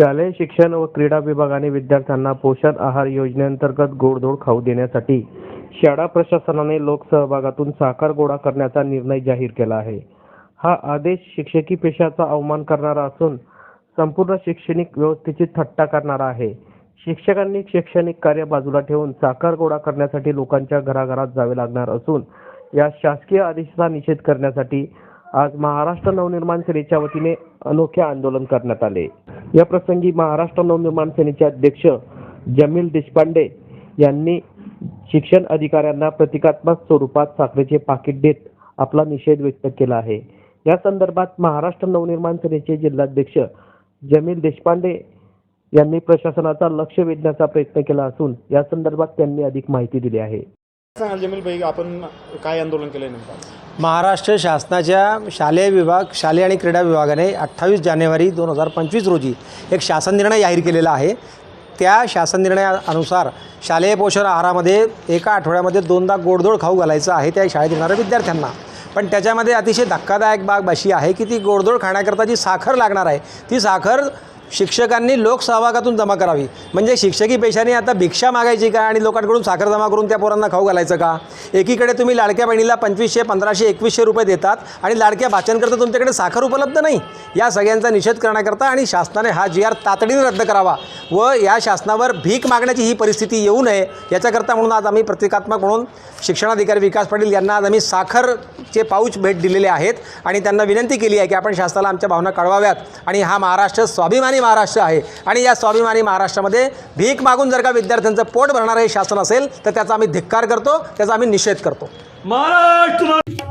शालेय शिक्षण व क्रीडा विभागाने विद्यार्थ्यांना पोषण आहार योजनेअंतर्गत गोडधोड खाऊ देण्यासाठी शाळा प्रशासनाने लोकसहभागातून साखर गोळा करण्याचा निर्णय जाहीर केला आहे. हा आदेश शिक्षकी पेशाचा अवमान करणारा असून संपूर्ण शैक्षणिक व्यवस्थेची थट्टा करणारा आहे. शिक्षकांनी शैक्षणिक कार्य बाजूला ठेवून साखर गोळा करण्यासाठी लोकांच्या घराघरात जावे लागणार असून या शासकीय आदेशाचा निषेध करण्यासाठी आज महाराष्ट्र नवनिर्माण सेनेच्या वतीने अनोखे आंदोलन करण्यात आले. या प्रसंगी महाराष्ट्र नवनिर्माण सेनेचे अध्यक्ष जमील देशपांडे यांनी शिक्षण अधिकाऱ्यांना प्रतिकात्मक स्वरूपात साखरेचे पाकिट देत आपला निषेध व्यक्त केला आहे. या संदर्भात महाराष्ट्र नवनिर्माण सेनेचे जिल्हाध्यक्ष जमील देशपांडे यांनी प्रशासनाचा लक्ष वेधण्याचा प्रयत्न केला असून या संदर्भात त्यांनी अधिक माहिती दिली आहे. सांगाल जमील भाई आपण काय आंदोलन केलं नेमकं? महाराष्ट्र शासनाच्या शालेय विभाग शालेय आणि क्रीडा विभागाने अठ्ठावीस जानेवारी दोन हजार पंचवीस रोजी एक शासन निर्णय जाहीर केलेला आहे. त्या शासन निर्णयानुसार शालेय पोषण आहारामध्ये एका आठवड्यामध्ये दोनदा गोडधोड खाऊ घालायचं आहे त्या शाळेत येणाऱ्या विद्यार्थ्यांना. पण त्याच्यामध्ये अतिशय धक्कादायक बाब अशी आहे की ती गोडधोड खाण्याकरता जी साखर लागणार आहे ती साखर शिक्षकांनी लोकसहभागातून जमा करावी. म्हणजे शिक्षकी पेशाने आता भिक्षा मागायची का आणि लोकांकडून साखर जमा करून त्या पोरांना खाऊ घालायचं का? एकीकडे तुम्ही लाडक्या बहिणीला पंचवीसशे पंधराशे एकवीसशे रुपये देतात आणि लाडक्या भाचनकरता तुमच्याकडे साखर उपलब्ध नाही. या सगळ्यांचा निषेध करण्याकरता आणि शासनाने हा जी आर तातडीने रद्द करावा व या शासनावर भीक मागण्याची ही परिस्थिती येऊ नये याच्याकरता म्हणून आज आम्ही प्रतिकात्मक म्हणून शिक्षणाधिकारी विकास पाटील यांना आज आम्ही साखरचे पाऊच भेट दिलेले आहेत आणि त्यांना विनंती केली आहे की आपण शासनाला आमच्या भावना कळवाव्यात आणि हा महाराष्ट्र स्वाभिमानी स्वाभिमानी महाराष्ट्र आहे. आणि या स्वाभिमानी महाराष्ट्रामध्ये भीक मागून जर का विद्यार्थ्यांचं पोट भरणारं हे शासन असेल तर त्याचा आम्ही धिक्कार करतो त्याचा आम्ही निषेध करतो. महाराष्ट्र